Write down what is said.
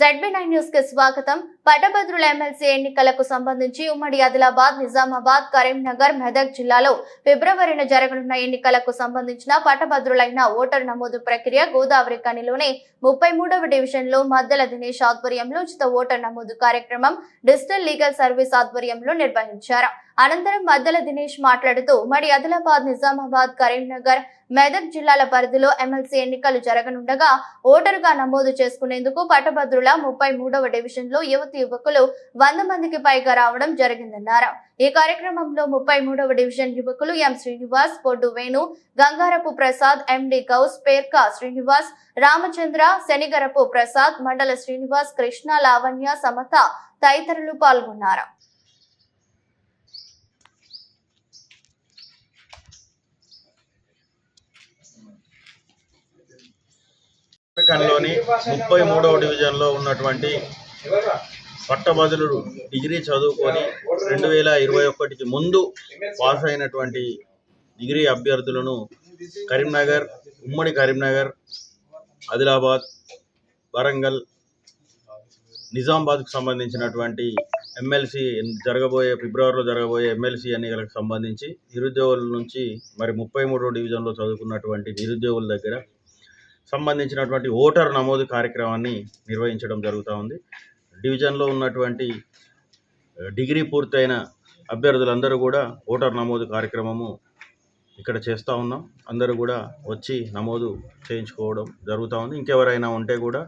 ZB nine న్యూస్కి స్వాగతం. పట్టభద్రుల ఎమ్మెల్సీ ఎన్నికలకు సంబంధించి ఉమ్మడి ఆదిలాబాద్ నిజామాబాద్ కరీంనగర్ మెదక్ జిల్లాలో ఫిబ్రవరిన జరగనున్న ఎన్నికలకు సంబంధించిన పట్టభద్రులైన ఓటర్ నమోదు ప్రక్రియ గోదావరి కనిలోని ముప్పై మూడవ డివిజన్లో మద్దెల దినేష్ ఆధ్వర్యంలో ఉచిత ఓటర్ నమోదు కార్యక్రమం డిజిటల్ లీగల్ సర్వీస్ ఆధ్వర్యంలో నిర్వహించారు. అనంతరం మద్దెల దినేష్ మాట్లాడుతూ మరి ఆదిలాబాద్ నిజామాబాద్ కరీంనగర్ మెదక్ జిల్లాల పరిధిలో ఎమ్మెల్సీ ఎన్నికలు జరగనుండగా ఓటరుగా నమోదు చేసుకునేందుకు పట్టభద్రుల ముప్పై మూడవ డివిజన్లో యువతి యువకులు వంద మందికి పైగా రావడం జరిగిందన్నారు. ఈ కార్యక్రమంలో ముప్పై మూడవ డివిజన్ యువకులు ఎం. శ్రీనివాస్ పొడ్డు వేణు గంగారపు ప్రసాద్ ఎండి గౌస్ పేర్కా శ్రీనివాస్ రామచంద్ర శనిగరపు ప్రసాద్ మండల శ్రీనివాస్ కృష్ణ లావణ్య సమత తదితరులు పాల్గొన్నారు. ఖండ్లోని ముప్పై మూడవ డివిజన్లో ఉన్నటువంటి పట్టభద్రుడు డిగ్రీ చదువుకొని రెండు వేల ఇరవై ఒకటికి ముందు పాస్ అయినటువంటి డిగ్రీ అభ్యర్థులను కరీంనగర్ ఉమ్మడి కరీంనగర్ ఆదిలాబాద్ వరంగల్ నిజామాబాద్కు సంబంధించినటువంటి ఎమ్మెల్సీ జరగబోయే ఫిబ్రవరిలో జరగబోయే ఎమ్మెల్సీ ఎన్నికలకు సంబంధించి నిరుద్యోగుల నుంచి మరి ముప్పై మూడో డివిజన్లో చదువుకున్నటువంటి నిరుద్యోగుల దగ్గర సంబంధించినటువంటి ఓటర్ నమోదు కార్యక్రమాన్ని నిర్వహించడం జరుగుతూ ఉంది. డివిజన్లో ఉన్నటువంటి డిగ్రీ పూర్తయిన అభ్యర్థులందరూ కూడా ఓటర్ నమోదు కార్యక్రమము ఇక్కడ చేస్తూ ఉన్నాం. అందరూ కూడా వచ్చి నమోదు చేయించుకోవడం జరుగుతూ ఉంది. ఇంకెవరైనా ఉంటే కూడా